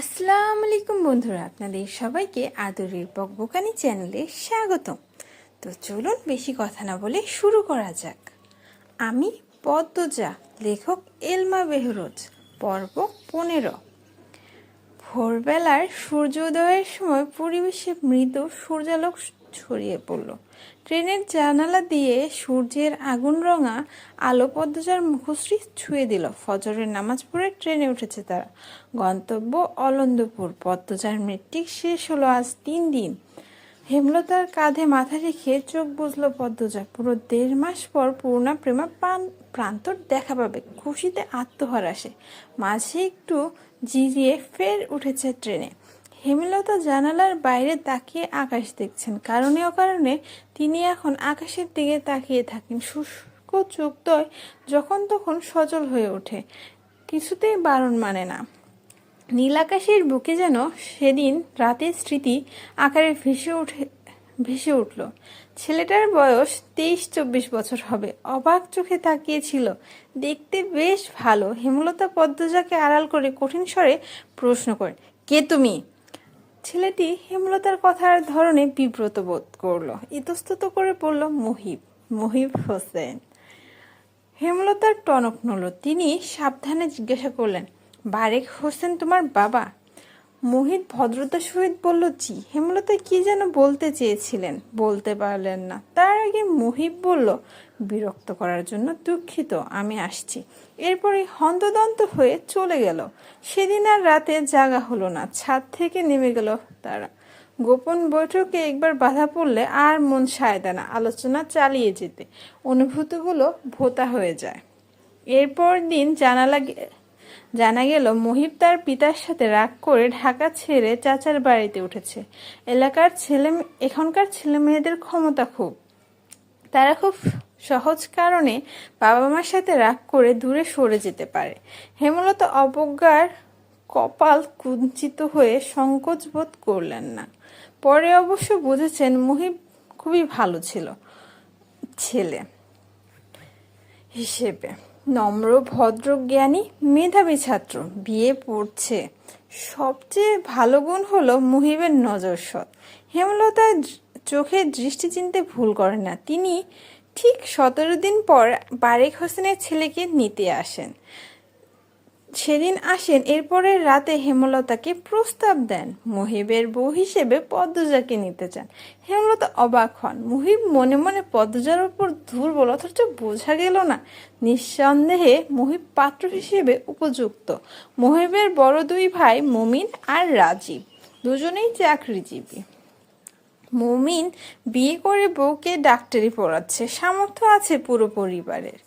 আসসালামু আলাইকুম বন্ধুরা, আপনাদের সবাইকে আদরের বকবকানি চ্যানেলে স্বাগতম। তো চলুন বেশি কথা না বলে শুরু করা যাক। আমি পদ্মজা, লেখক এলমা বেহরোজ, পর্ব পনেরো। ভোরবেলার সূর্যোদয়ের সময় পরিবেশে মৃদু সূর্যালোক ছড়িয়ে পড়ল। ট্রেনের জানালা দিয়ে সূর্যের আগুন রঙা আলো পদ্মজার মুখশ্রী ছুঁয়ে দিল। ফজরের নামাজ পড়ে ট্রেনে উঠেছে তারা। গন্তব্য অলন্দপুর। পদ্মজার মৃত্যুক শেষ হলো আজ তিন দিন। হেমলতার কাঁধে মাথা রেখে চোখ বুঝলো পদ্মজা। পুরো দেড় মাস পর পূর্ণা প্রেমা প্রাণ, প্রান্তর দেখা পাবে। খুশিতে আত্মহার আসে মাঝে একটু জিরিয়ে ফের উঠেছে ট্রেনে। হেমলতা জানালার বাইরে তাকিয়ে আকাশ দেখছেন। কারণে অকারণে তিনি এখন আকাশের দিকে তাকিয়ে থাকেন। শুষ্ক চোখদয় যখন তখন সচল হয়ে ওঠে। কিছুতেই বারণ মানে না। নীল আকাশের বুকে যেন সেদিন রাতের স্মৃতি আকারে ভেসে উঠে, ভেসে উঠল। ছেলেটার বয়স তেইশ চব্বিশ বছর হবে। অবাক চোখে তাকিয়েছিল। দেখতে বেশ ভালো। হেমলতা পদ্মজাকে আড়াল করে কঠিন স্বরে প্রশ্ন করে কে তুমি? ছেলেটি হেমলতার কথার ধরনে বিব্রত বোধ করল। ইতস্তত করে বলল, মহিব মহিব হোসেন। হেমলতার টনক নল তিনি সাবধানে জিজ্ঞাসা করলেন, বারেক হোসেন তোমার বাবা? মোহিত ভদ্রতার সহিত বলল জি হেমলতা কি যেন বলতে চেয়েছিলেন? বলতে পারলেন না। তার আগে মোহিত বলল, বিরক্ত করার জন্য দুঃখিত, আমি আসছি। এরপরে হন্তদন্ত হয়ে চলে গেল। সেদিন আর রাতে জাগা হলো না, ছাদ থেকে নেমে গেল তারা। গোপন বৈঠকে একবার বাধা পড়লে আর মন সায় না, আলোচনা চালিয়ে যেতে। অনুভূতিগুলো ভোতা হয়ে যায়। এরপর দিন জানালা জানা গেল মহিব তার পিতার সাথে রাগ করে ঢাকা ছেড়ে চাচার বাড়িতে উঠেছে। এলাকার ছেলে এখনকার ছেলে মেয়েদের ক্ষমতা খুব। তারা খুব সহজ কারণে বাবা মার সাথে রাগ করে দূরে সরে যেতে পারে। হেমলতা অবজ্ঞার কপাল কুঞ্চিত হয়ে সংকোচ বোধ করলেন না। পরে অবশ্য বুঝেছেন মহিব খুবই ভালো ছিল ছেলে হিসেবে। নম্র, ভদ্র, জ্ঞানী, মেধাবী ছাত্র। বিয়ে পড়ছে। সবচেয়ে ভালো গুণ হলো মুহিবের নজর সৎ। হেমলতা চোখে দৃষ্টি চিনতে ভুল করে না। তিনি ঠিক সতেরো দিন পর বারেক হোসেনের ছেলেকে নিতে আসেন। সেদিন আসেন এরপরের রাতে হেমলতাকে প্রস্তাব দেন। মহিবের বউ হিসেবে পদ্মজাকে নিতে চান। হেমলতা অবাক হন। মহিব মনে মনে পদ্মজার উপর দুর্বল, অথচ বোঝা গেল না। নিঃসন্দেহে মুহিব পাত্র হিসেবে উপযুক্ত। মুহিবের বড় দুই ভাই মমিন আর রাজীব। দুজনেই চাকরিজীবী। মমিন বিয়ে করে বউকে ডাক্তারি পড়াচ্ছে। সামর্থ্য আছে পুরো পরিবারের।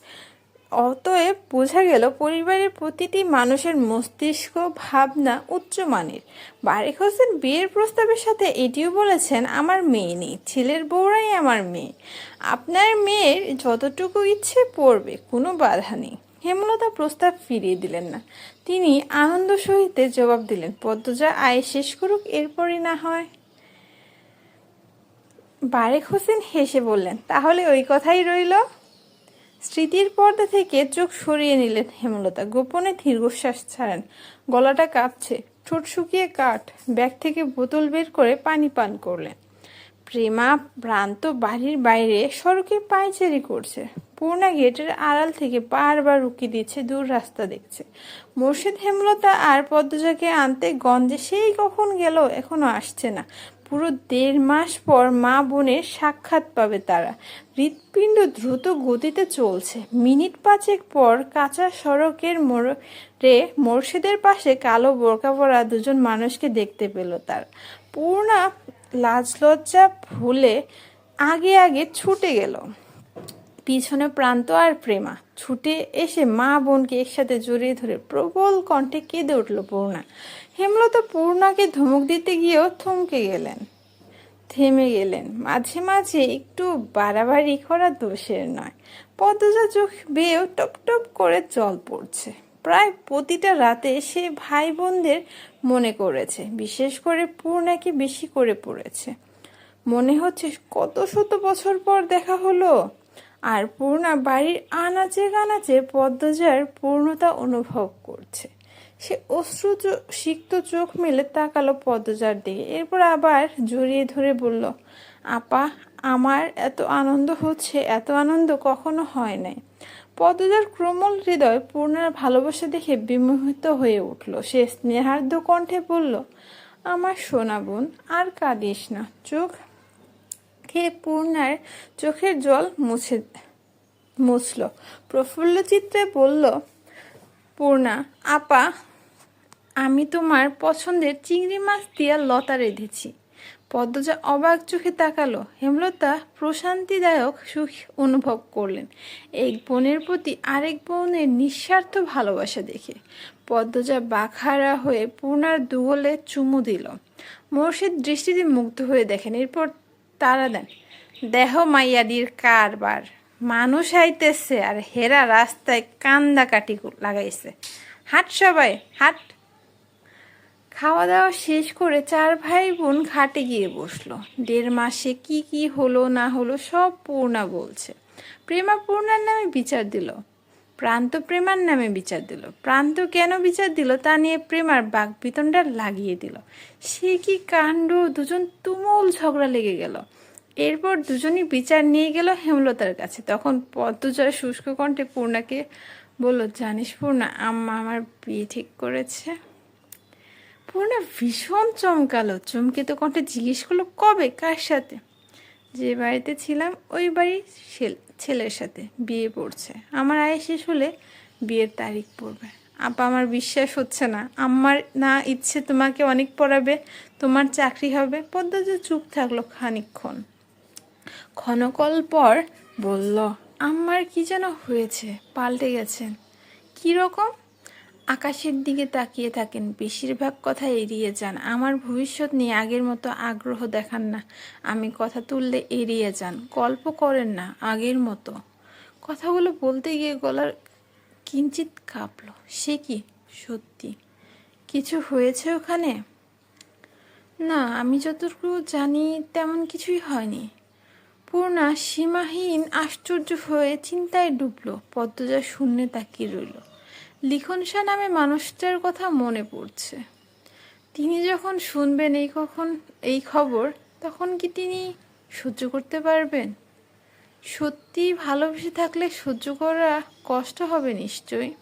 অতএব বোঝা গেল পরিবারের প্রতিটি মানুষের মস্তিষ্ক, ভাবনা উচ্চমানের বারেক হোসেন বিয়ের প্রস্তাবের সাথে এটিও বলেছেন, আমার মেয়ে নেই, ছেলের বউরাই আমার মেয়ে। আপনার মেয়ের যতটুকু ইচ্ছে পড়বে, কোনো বাধা নেই। হেমলতা প্রস্তাব ফিরিয়ে দিলেন না। তিনি আনন্দ সহিতে জবাব দিলেন, পদ্মজা, আয়, শেষ করুক, এরপরই না হয়। বারেক হোসেন হেসে বললেন, তাহলে ওই কথাই রইল। স্মৃতির পর্দা থেকে চোখ সরিয়ে নিলেন হেমলতা। গোপনে দীর্ঘশ্বাস ছাড়েন। গলাটা কাঁপছে। ঠোঁট শুকিয়ে কাঠ। ব্যাগ থেকে বোতল বের করে পানি পান করলেন। প্রেমা ভ্রান্ত বাড়ির বাইরে সড়কে পায়চারি করছে। পূর্ণা গেটের আড়াল থেকে বারবার উকি দিচ্ছে, দূর রাস্তা দেখছে। মোর্শেদ হেমলতা আর পদ্মজাকে আনতে গঞ্জে, সেই কখন গেল? এখনও আসছে না। পুরো দেড় মাস পর মা বোনের সাক্ষাৎ পাবে তারা। হৃৎপিণ্ড দ্রুত গতিতে চলছে। মিনিট পাঁচেক পর কাঁচা সড়কের মোড়ে মোর্শেদের পাশে কালো বোরকা পরা দুজন মানুষকে দেখতে পেল তার। পূর্ণা লাজ লজ্জা ভুলে আগে আগে ছুটে গেল। পিছনে প্রান্ত আর প্রেমা। ছুটে এসে মা বোনকে একসাথে জড়িয়ে ধরে প্রবল কণ্ঠে কেঁদে উঠল পূর্ণা হেমলতা পূর্ণাকে ধমক দিতে গিয়েও থমকে গেলেন। থেমে গেলেন। মাঝে মাঝে একটু বাড়াবাড়ি করা দোষের নয়। পদ্মজা চোখ বেয়েও টপ টপ করে জল পড়ছে। প্রায় প্রতিটা রাতে সে ভাই বোনদের মনে করেছে, বিশেষ করে পূর্ণাকে বেশি করে পড়েছে। মনে হচ্ছে কত শত বছর পর দেখা হলো। আর পূর্ণা বাড়ির আনাচে কানাচে পদ্মজার পূর্ণতা অনুভব করছে। সে অশ্রু সিক্ত চোখ মেলে তাকালো পদ্মজার দিকে। এরপর আবার জড়িয়ে ধরে বলল, আপা, আমার এত আনন্দ হচ্ছে, এত আনন্দ কখনো হয় নাই। পদ্মজার ক্রমল হৃদয় পূর্ণার ভালোবাসা দেখে বিমোহিত হয়ে উঠল। সে স্নেহার্দ্র কণ্ঠে বলল, আমার সোনা বোন, আর কাঁদিস না। চোখ খেয়ে পূর্ণার চোখের জল মুছে, মুছল। প্রফুল্ল চিত্রে বলল, পূর্ণা, আপা আমি তোমার পছন্দের চিংড়ি মাছ দিয়া লতা রেঁধেছি। পদ্মজা অবাক চোখে তাকালো। হেমলতা প্রশান্তিদায়ক সুখ অনুভব করলেন। এক বোনের প্রতি আরেক বোনের নিঃস্বার্থ ভালোবাসা দেখে পদ্মজা বাখারা হয়ে পূর্ণার দুগলে চুমু দিল। মোর্শেদ দৃষ্টিতে মুগ্ধ হয়ে দেখেন। এরপর তারা দেন, দেহ মাইয়াদির কারবার। মানুষ আইতেছে আর হেরা রাস্তায় কান্দা কাটি লাগাইছে। হাট সবাই, হাট খাওয়া দাওয়া শেষ করে চার ভাই বোন ঘাটে গিয়ে বসল। দেড় মাসে কি কি হলো, না হলো সব পূর্ণা বলছে। প্রেমা পূর্ণার নামে বিচার দিল। প্রান্ত প্রেমার নামে বিচার দিল। প্রান্ত কেন বিচার দিল তা নিয়ে প্রেমার বাঘ বিতণ্ডা লাগিয়ে দিল। সে কি কাণ্ড, দুজন তুমুল ঝগড়া লেগে গেল। এরপর দুজনই বিচার নিয়ে গেল হেমলতার কাছে। তখন পদ্মজয় শুষ্ক কণ্ঠে পূর্ণাকে বলল, জানিস পূর্ণা, আম্মা আমার বিয়ে ঠিক করেছে। পূর্ণা ভীষণ চমকালো। চমকে তো কণ্ঠে জিজ্ঞেস করল, কবে? কার সাথে? যে বাড়িতে ছিলাম, ওই বাড়ির ছেল- ছেলের সাথে বিয়ে পড়ছে। আমার আয় শেষ হলে বিয়ের তারিখ পড়বে। আপা, আমার বিশ্বাস হচ্ছে না। আমার না ইচ্ছে তোমাকে অনেক পড়াবে, তোমার চাকরি হবে। পদ্মা যে চুপ থাকল খানিকক্ষণ। ক্ষণকল পর বলল, আমার কি যেন হয়েছে? পাল্টে গেছেন। কি রকম? আকাশের দিকে তাকিয়ে থাকেন। বেশিরভাগ কথা এড়িয়ে যান। আমার ভবিষ্যৎ নিয়ে আগের মতো আগ্রহ দেখান না। আমি কথা তুললে এড়িয়ে যান। গল্প করেন না, আগের মতো। কথাগুলো বলতে গিয়ে গলার কিঞ্চিত কাঁপল। সে কি? সত্যি। কিছু হয়েছে ওখানে? না, আমি যতটুকু জানি তেমন কিছুই হয়নি। পূর্ণা সীমাহীন আশ্চর্য হয়ে চিন্তায় ডুবলো। পদ্মজা শূন্যে তাকিয়ে রইল। লিখন শাহ নামে মানুষটার কথা মনে পড়ছে। তিনি যখন শুনবেন এই কখন, এই খবর, তখন কি তিনি সহ্য করতে পারবেন? সত্যি ভালোবেসে থাকলে সহ্য করা কষ্ট হবে নিশ্চয়ই।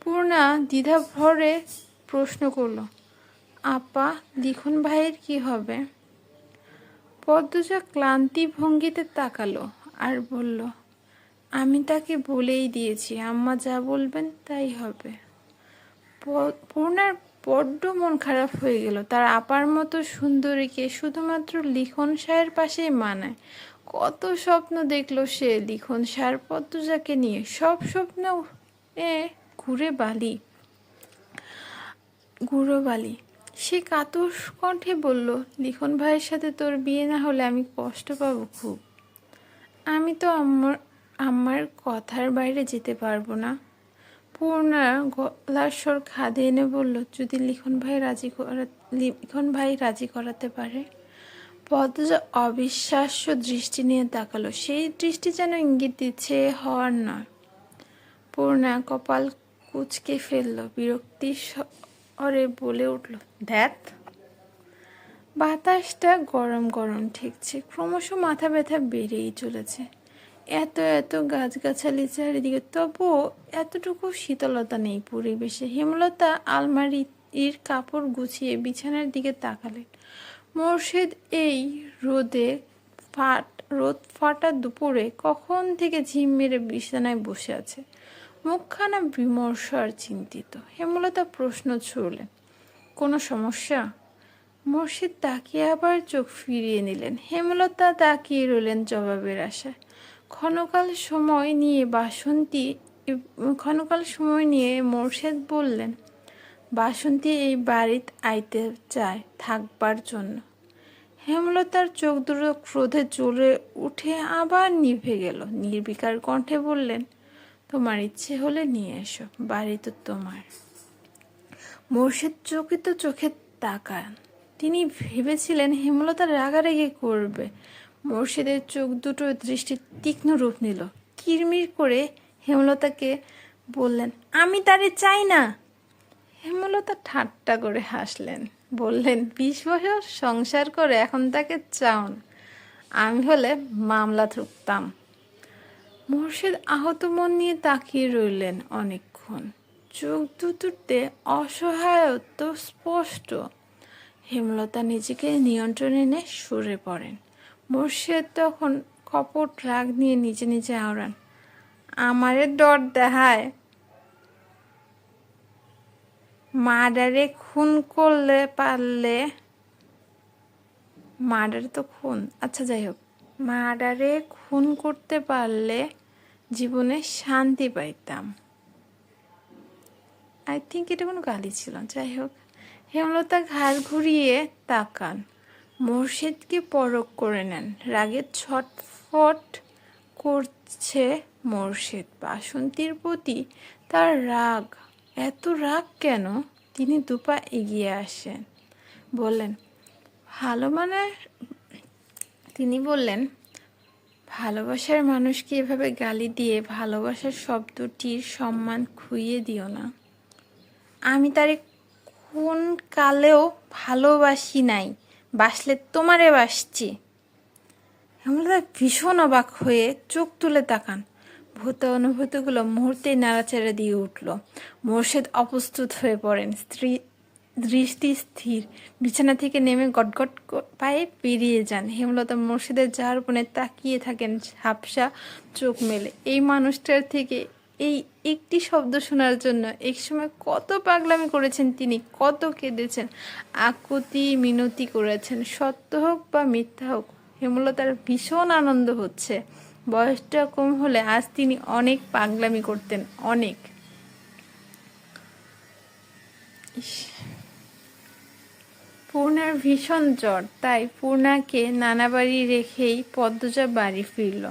পূর্ণা দ্বিধা ভরে প্রশ্ন করল, আপা, লিখন ভাইয়ের কি হবে? পদ্মজা ক্লান্তি ভঙ্গিতে তাকালো আর বলল আমি তাকে বলেই দিয়েছি, আম্মা যা বলবেন তাই হবে। পূর্ণার বড্ড মন খারাপ হয়ে গেল। তার আপার মতো সুন্দরীকে শুধুমাত্র লিখন সাহের পাশেই মানায়। কত স্বপ্ন দেখল সে লিখন সার পদ্মজাকে নিয়ে। সব স্বপ্ন এ ঘুরে বালি গুঁড়ো বালি সে কাতর কণ্ঠে বলল, লিখন ভাইয়ের সাথে তোর বিয়ে না হলে আমি কষ্ট পাবো খুব। আমি তো আমার আমার কথার বাইরে যেতে পারব না। পূর্ণা গলার স্বর খাদে এনে বলল, যদি লিখন ভাই রাজি করা, লিখন ভাই রাজি করাতে পারে? পদ্মজা অবিশ্বাস্য দৃষ্টি নিয়ে তাকালো। সেই দৃষ্টি যেন ইঙ্গিত দিচ্ছে হওয়ার নয়। পূর্ণা কপাল কুচকে ফেলল বিরক্তির স্বরে বলে উঠল ধ্যাত বাতাসটা গরম গরম ঠেকছে, ক্রমশ মাথা ব্যথা বেড়েই চলেছে। এত এত গাছগাছালি চারিদিকে তবুও এতটুকু শীতলতা নেই পরিবেশে। হেমলতা আলমারির কাপড় গুছিয়ে বিছানার দিকে তাকালেন। মোর্শেদ এই রোদে ফাট, রোদ ফাটা দুপুরে কখন থেকে ঝিম মেরে বিছানায় বসে আছে? মুখখানা বিমর্ষ আর চিন্তিত। হেমলতা প্রশ্ন ছুড়লেন, কোনো সমস্যা? মুর্শিদ তাকিয়ে আবার চোখ ফিরিয়ে নিলেন। হেমলতা তাকিয়ে রইলেন জবাবের আশায়। ক্ষণকাল সময় নিয়ে বাসন্তী ক্ষণকাল সময় নিয়ে মোর্শেদ বললেন, বাসন্তী এই বাড়িতে আইতে চায় থাকবার জন্য। হেমলতার চোখ দুটো ক্রোধে জ্বলে উঠে আবার নিভে গেল। নির্বিকার কণ্ঠে বললেন, তোমার ইচ্ছে হলে নিয়ে এসো, বাড়ি তো তোমার। মোর্শেদ চকিত চোখে তাকান। তিনি ভেবেছিলেন হেমলতা রাগারাগি করবে। মোর্শেদের চোখ দুটো দৃষ্টি তীক্ষ্ণ রূপ নিল। কিরমির করে হেমলতাকে বললেন, আমি তারে চাই না। হেমলতা ঠাট্টা করে হাসলেন, বললেন, বিশ বছর সংসার করে এখন তাকে চাউন আমি হলে মামলা ঠুকতাম মোর্শেদ আহত মন নিয়ে তাকিয়ে রইলেন অনেকক্ষণ। চোখ দুতুরতে অসহায়ত্ব স্পষ্ট। হেমলতা নিজেকে নিয়ন্ত্রণে এনে সরে পড়েন। মোর্শেদ তখন কপট রাগ নিয়ে নিজে নিজে আওড়ান আমারে ডর দেখায়। মার্ডারে খুন করলে পারলে মার্ডারে তো খুন। আচ্ছা যাই হোক। মার্ডারে খুন করতে পারলে জীবনে শান্তি পাইতাম। আই থিঙ্ক এটা কোনো গালি ছিল। যাই হোক। হেমলতা ঘাড় ঘুরিয়ে তাকান। মোর্শেদকে পরক করে নেন। রাগে ছটফট করছে মোর্শেদ। বাসন্তীর প্রতি তার রাগ। এত রাগ কেন? তিনি দুপা এগিয়ে আসেন। বললেন, ভালো মানে তিনি বললেন, ভালোবাসার মানুষকে এভাবে গালি দিয়ে ভালোবাসার শব্দটির সম্মান খুইয়ে দিও না। আমি তারে কোন কালেও ভালোবাসি নাই। বাসলে তোমারে বাসছি। হেমলতা ভীষণ অবাক হয়ে চোখ তুলে তাকান। ভূত অনুভূতিগুলো মুহূর্তেই নাড়াচাড়া দিয়ে উঠল। মোর্শেদ অপ্রস্তুত হয়ে পড়েন। স্ত্রী, দৃষ্টি স্থির। বিছানা থেকে নেমে গটগট পায়ে বেরিয়ে যান। হেমলতা মোর্শেদের যার উপরে তাকিয়ে থাকেন, ঝাপসা চোখ মেলে। এই মানুষটার থেকে এই একটি শব্দ শোনার জন্য এক সময় কত পাগলামি করেছেন তিনি, কত কেঁদেছেন। আকুতি মিনতি করেছেন, সত্য হোক বা মিথ্যা হোক, হেমলতার ভীষণ আনন্দ হচ্ছে। বয়সটা কম হলে আজ তিনি অনেক পাগলামি করতেন, অনেক। পূর্ণার ভীষণ জ্বর, তাই পূর্ণাকে নানা বাড়ি রেখেই পদ্মজা বাড়ি ফিরল।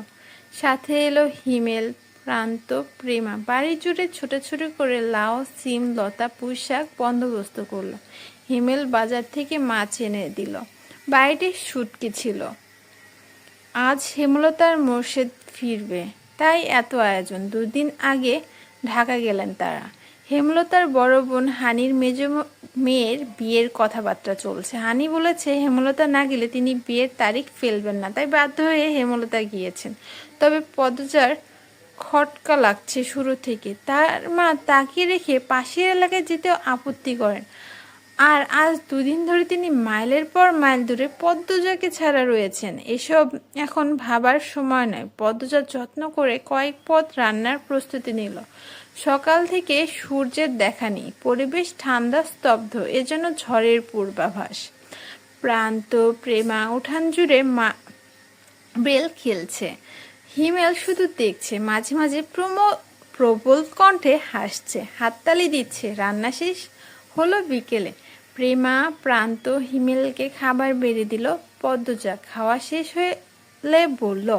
সাথে এলো হিমেল প্রান্ত প্রেমা। বাড়ি জুড়ে ছোট ছোট করে লাউ, সিম, লতা পুঁই বন্দোবস্ত করল। হিমেল বাজার থেকে মাছ এনে দিল। বাড়িটি সুটকি ছিল। আজ হেমলতার মোর্শেদ ফিরবে। তাই এত আয়োজন। দুদিন আগে ঢাকা গেলেন তারা। হেমলতার বড় বোন হানির মেজ মেয়ের বিয়ের কথাবার্তা চলছে। হানি বলেছে, হেমলতা না গেলে তিনি বিয়ের তারিখ ফেলবেন না। তাই বাধ্য হয়ে হেমলতা গিয়েছেন। তবে পদজার খটকা লাগছে শুরু থেকে। তার মা তাকিয়ে রেখে পাশের এলাকায় যেতেও আপত্তি করেন। আর আজ দুদিন ধরে তিনি মাইলের পর মাইল দূরে পদ্মজাকে ছাড়া রয়েছেন। এসব এখন ভাবার সময় নয়। পদ্মজা যত্ন করে কয়েক পথ রান্নার প্রস্তুতি নিল। সকাল থেকে সূর্যের দেখা নেই। পরিবেশ ঠান্ডা, স্তব্ধ। এজন্য ঝড়ের পূর্বাভাস। প্রান্ত, প্রেমা উঠান জুড়ে মা বেল খেলছে। হিমেল শুধু দেখছে, মাঝে মাঝে প্রম, প্রবল কণ্ঠে হাসছে, হাততালি দিচ্ছে, রান্না শেষ হলো বিকেলে। প্রেমা, প্রান্ত হিমেলকে খাবার বেড়ে দিল, পদ্মজা খাওয়া শেষ হলে বলল,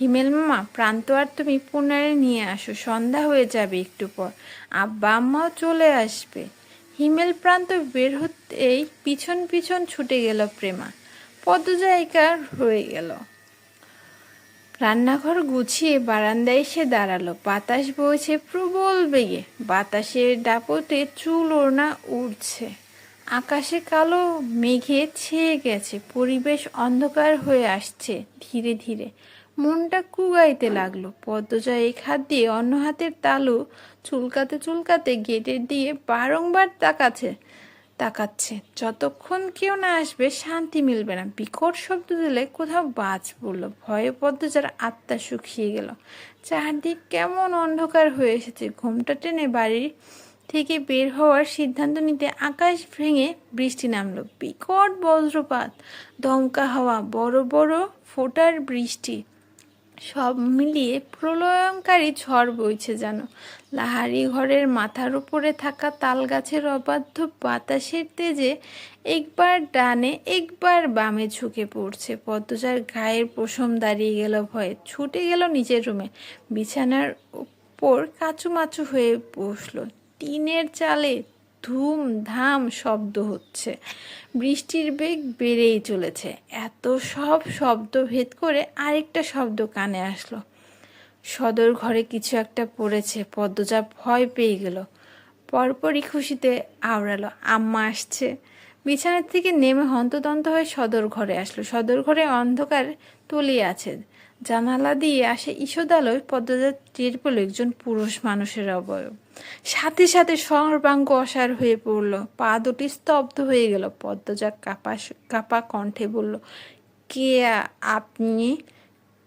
হিমেল মামা, প্রান্ত আর তুমি পুনরায় নিয়ে আসো, সন্ধ্যা হয়ে যাবে একটু পর। আব্বা আম্মাও চলে আসবে। হিমেল প্রান্ত বের হতেই পিছন পিছন ছুটে গেল প্রেমা। পদ্মজা একার হয়ে গেল। রান্নাঘর গুছিয়ে বারান্দায় এসে দাঁড়াল। বাতাস বইছে প্রবল বেগে। বাতাসের দাপটে চুল ওড়না উড়ছে। আকাশে কালো মেঘে ছেয়ে গেছে। পরিবেশ অন্ধকার হয়ে আসছে ধীরে ধীরে। মনটা কুগাইতে লাগল। পদ্মজা এক হাত দিয়ে অন্য হাতের তালু চুলকাতে চুলকাতে গেটের দিয়ে বারংবার তাকাচ্ছে। তাকাচ্ছে। যতক্ষণ কেউ না আসবে, শান্তি মিলবে না। বিকট শব্দ দিলে কোথাও বাজ পড়ল। ভয়ে পদ্মজার আত্মা শুকিয়ে গেল। চারদিক কেমন অন্ধকার হয়ে এসেছে। ঘুমটা টেনে বাড়ির থেকে বের হওয়ার সিদ্ধান্ত নিতে আকাশ ভেঙে বৃষ্টি নামলো। বিকট বজ্রপাত, দমকা হাওয়া, বড় বড় ফোটার বৃষ্টি। সব মিলিয়ে প্রলয়ঙ্কারী ঝড় বইছে যেন। লাহারি ঘরের মাথার উপরে থাকা তাল গাছের অবাধ্য বাতাসের তেজে একবার ডানে, একবার বামে ঝুঁকে পড়ছে। পদ্মজার গায়ের পশম দাঁড়িয়ে গেল ভয়ে, ছুটে গেল নিজের রুমে। বিছানার উপর কাচুমাচু হয়ে বসল। টিনের চালে ধুম ধাম শব্দ হচ্ছে। বৃষ্টির বেগ বেড়েই চলেছে। এত সব শব্দ ভেদ করে আরেকটা শব্দ কানে আসলো। সদর ঘরে কিছু একটা পড়েছে, পদ্মজা ভয় পেয়ে গেল। পরপরই খুশিতে আওড়ালো, আম্মা আসছে। বিছানার থেকে নেমে হন্তদন্ত হয়ে সদর ঘরে আসলো। সদর ঘরে অন্ধকার তলিয়ে আছে। জানালা দিয়ে আসে ঈষদ আলোয় পদ্মজা টের একজন পুরুষ মানুষের অবয়ব। সাথে সাথে সর্বাঙ্গ অসার হয়ে পড়ল। পা দুটি স্তব্ধ হয়ে গেল। পদ্মজা কাপা কাপা কণ্ঠে বলল, কে আপনি?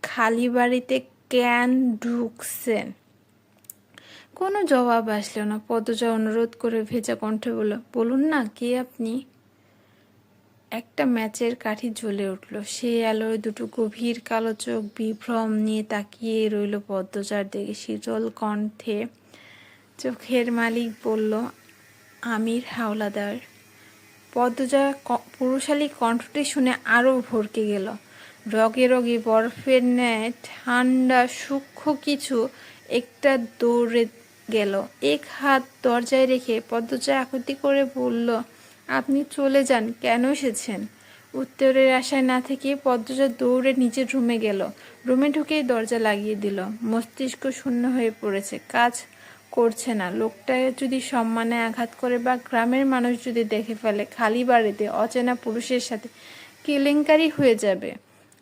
খালি বাড়িতে কেন ঢুকছেন? কোনো জবাব আসলো না। পদজা অনুরোধ করে ভেজা কণ্ঠে বলল, বলুন না, কে আপনি? একটা ম্যাচের কাঠি জ্বলে উঠল। সেই আলোয় দুটো গভীর কালো চোখ বিভ্রম নিয়ে তাকিয়ে রইল পদ্মচার দিকে শীতল কণ্ঠে চোখের মালিক বলল, আমির হাওলাদার। পদ্মজা পুরুষালী কণ্ঠটি শুনে আরও ভরকে গেল। রগে রগে বরফের ন্যায় ঠান্ডা সূক্ষ্ম কিছু একটা দৌড়ে গেল। এক হাত দরজায় রেখে পদ্মজা আকুতি করে বলল আপনি চলে যান, কেন এসেছেন? উত্তরের আশায় না থেকে পদ্মজা দৌড়ে নিজের রুমে গেল। রুমে ঢুকেই দরজা লাগিয়ে দিল। মস্তিষ্ক শূন্য হয়ে পড়েছে। কাজ করছে না। লোকটা যদি সম্মানে আঘাত করে বা গ্রামের মানুষ যদি দেখে ফেলে, খালি বাড়িতে অচেনা পুরুষের সাথে কেলেঙ্কারি হয়ে যাবে।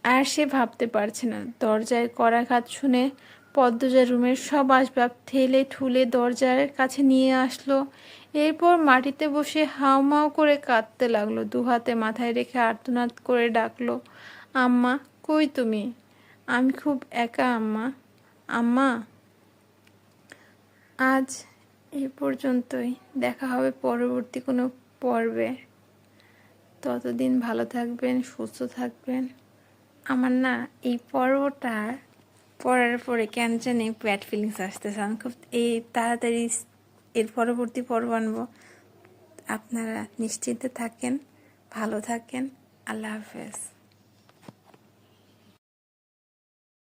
আর সে ভাবতে পারছে না। দরজায় করাঘাত শুনে পদ্মজা রুমের সব আসবাব ঠেলে ঠুলে দরজার কাছে নিয়ে আসলো। এরপর মাটিতে বসে হাউমাউ করে কাঁদতে লাগল। দু হাতে মাথায় রেখে আর্তনাদ করে ডাকলো, আম্মা, কই তুমি? আমি খুব একা, আম্মা। আম্মা? আজ এ পর্যন্তই। দেখা হবে পরবর্তী কোনো পর্বে। ততদিন ভালো থাকবেন, সুস্থ থাকবেন। আমার না, এই পর্বটা পড়ার পরে কেন জানি ব্যাড ফিলিংস আসতেছে। আমি খুব, এই তাড়াতাড়ি এর পরবর্তী পর্ব আনব। আপনারা নিশ্চিন্তে থাকেন ভালো থাকেন আল্লাহ হাফেজ।